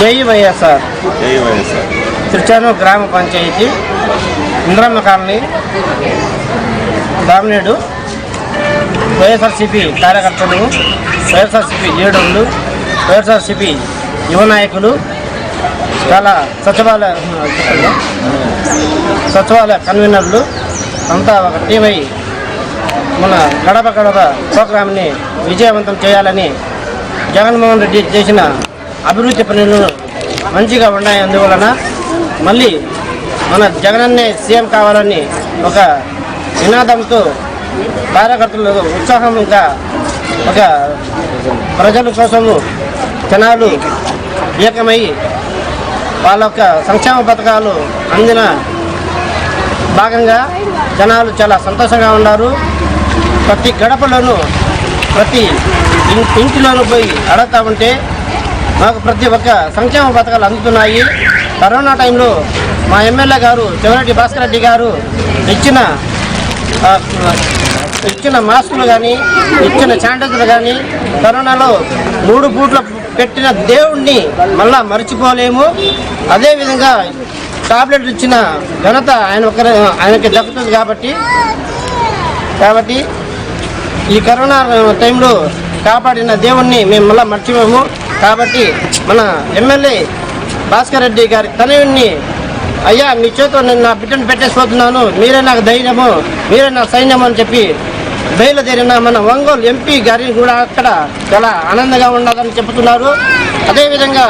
జై వైఎస్ఆర్. జై వైఎస్ఆర్. తిరుచానూరు గ్రామ పంచాయతీ ఇంద్రమ్మ కాలనీ దామినేడు వైఎస్ఆర్సిపి కార్యకర్తలు వైఎస్ఆర్సిపి లీడర్లు వైఎస్ఆర్సిపి యువ నాయకులు చాలా సచివాలయ సచివాలయ కన్వీనర్లు అంతా ఒక టీం అయి మన గడప గడప ప్రోగ్రామ్ని విజయవంతం చేయాలని జగన్మోహన్ రెడ్డి చేసిన అభివృద్ధి పనులు మంచిగా ఉన్నాయి. అందువలన మళ్ళీ మన జగనన్నే సీఎం కావాలని ఒక నినాదంతో కార్యకర్తలు ఉత్సాహంగా ఒక ప్రజల కోసము జనాలు ఏకమై వాళ్ళ యొక్క సంక్షేమ పథకాలు అందిన భాగంగా జనాలు చాలా సంతోషంగా ఉన్నారు. ప్రతి గడపలోనూ ప్రతి ఇంటిలోనూ పోయి అడుగుతా ఉంటే మాకు ప్రతి ఒక్క సంక్షేమ పథకాలు అందుతున్నాయి. కరోనా టైంలో మా ఎమ్మెల్యే గారు చెవిరెడ్డి భాస్కర్ రెడ్డి గారు ఇచ్చిన ఇచ్చిన మాస్కులు కానీ ఇచ్చిన శానిటైజర్లు కానీ కరోనాలో మూడు పూట్ల పెట్టిన దేవుణ్ణి మళ్ళా మర్చిపోలేము. అదేవిధంగా టాబ్లెట్లు ఇచ్చిన ఘనత ఆయన ఒకరి ఆయనకి దక్కుతుంది కాబట్టి కాబట్టి ఈ కరోనా టైంలో కాపాడిన దేవుణ్ణి మేము మళ్ళీ మర్చిపోము. కాబట్టి మన ఎమ్మెల్యే భాస్కర్ రెడ్డి గారి తనయుణ్ణి అయ్యా మీ చేతితో నేను నా బిడ్డను పెట్టేసిపోతున్నాను మీరే నాకు ధైర్యము మీరే నా సైన్యము అని చెప్పి బయలుదేరిన మన ఒంగోలు ఎంపీ గారిని కూడా అక్కడ చాలా ఆనందంగా ఉండాలని చెబుతున్నారు. అదేవిధంగా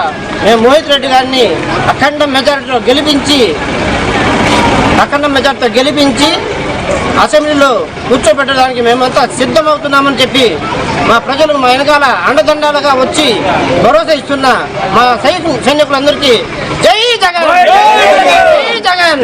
మేము మోహిత్ రెడ్డి గారిని అఖండ మెజార్టీలో గెలిపించి అఖండ మెజార్టీతో గెలిపించి అసెంబ్లీలో కూర్చోబెట్టడానికి మేమంతా సిద్ధమవుతున్నామని చెప్పి మా ప్రజలు మా వెనకాల అండదండాలుగా వచ్చి భరోసా ఇస్తున్న మా సైనికు సైనికులందరికీ జై జగన్! జై జగన్!